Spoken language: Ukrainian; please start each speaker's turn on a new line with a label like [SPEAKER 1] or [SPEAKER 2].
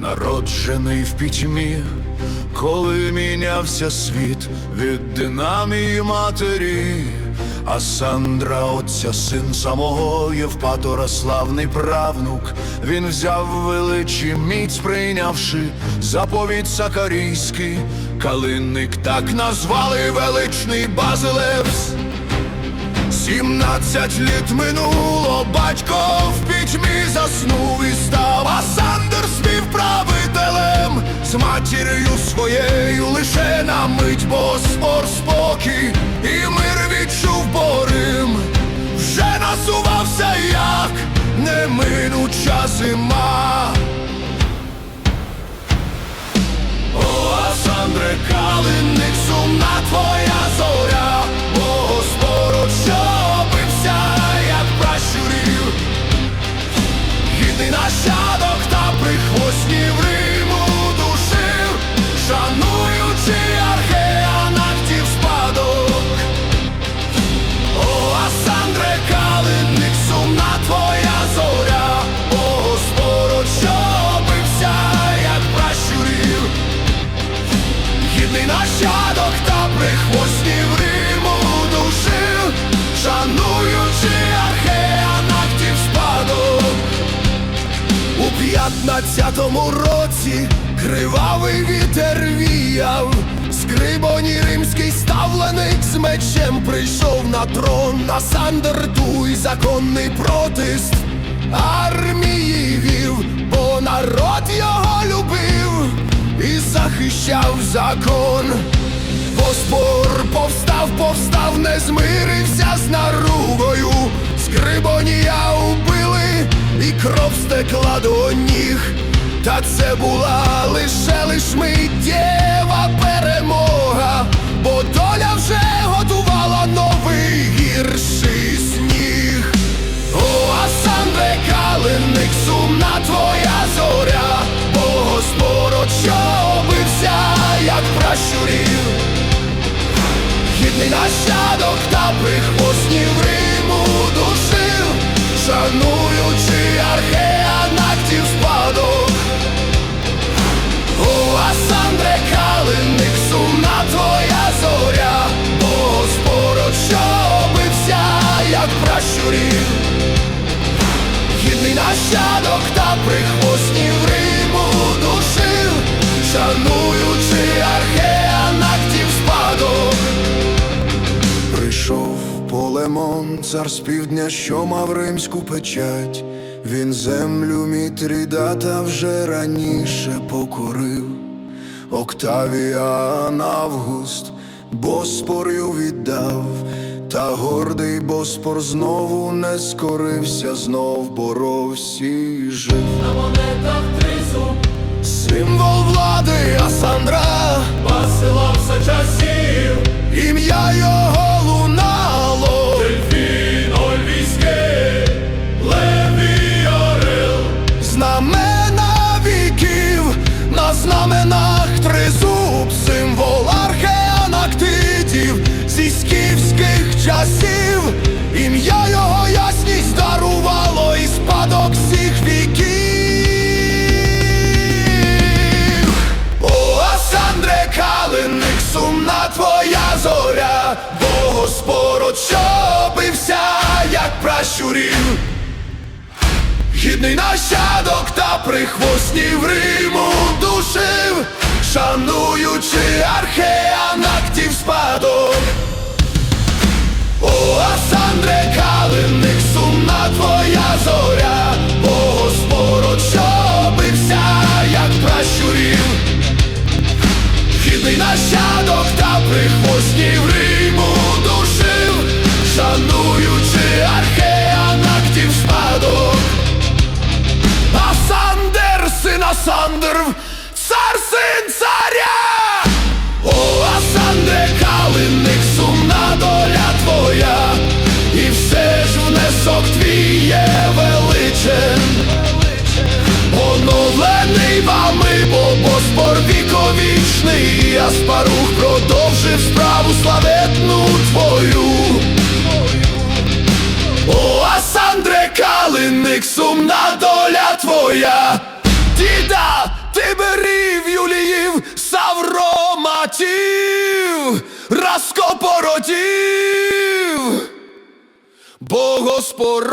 [SPEAKER 1] Зосереджений в пітьмі, коли мінявся світ від динамії матері, а Сандра, отця син самого Євпатора, славний правнук, він взяв величі міць, прийнявши заповідь Сакарійський, калинник так назвали величний Базилевс. Сімнадцять літ минуло, батько в пітьмі заснув і став, а Сандер співправителем з матір'ю своєю лише на мить Боспор спокій і мир відчув порим, вже насувався, як неминуча зима. О, Асандре, калинник, сумна твоя зоря, п'ятнадцятому році кривавий вітер віяв, Скрибоні римський ставленик з мечем прийшов на трон, на Сандер туй законний протист армії вів, бо народ його любив і захищав закон. Боспор повстав, повстав, не змирився з наругою, і кров стекла до ніг. Та це була лише лиш миттєва перемога, бо доля вже готувала новий гірший сніг. О, а Асандре, калинник, сумна твоя зоря, бо Господь що як пращурів. Гідний нащадок та прихвостнів шануючи археанактів спадок. О, Асандре, сумна твоя зоря, бо Господь що бився, як пращурів. Гідний нащадок та прихвостнів Риму душив, шануючи археанактів полемон, цар з півдня, що мав римську печать. Він землю Мітрідата вже раніше покорив. Октавіан Август Боспорю віддав, та гордий Боспор знову не скорився, знов боровся і жив.
[SPEAKER 2] На монетах тризуб
[SPEAKER 1] Символ влади Асандра,
[SPEAKER 2] Васила
[SPEAKER 1] Господь що бився, як пращурів. Гідний нащадок та прихвостнів Риму душив, шануючи археанактів спадок. О, Асандре, калинник, сумна твоя Оновлений вами, бо Боспор віковічний, а спарух продовжив справу славетну твою. О, Асандре, калинник, сумна доля твоя, діда, ти бери братів раскопородів, бо Господь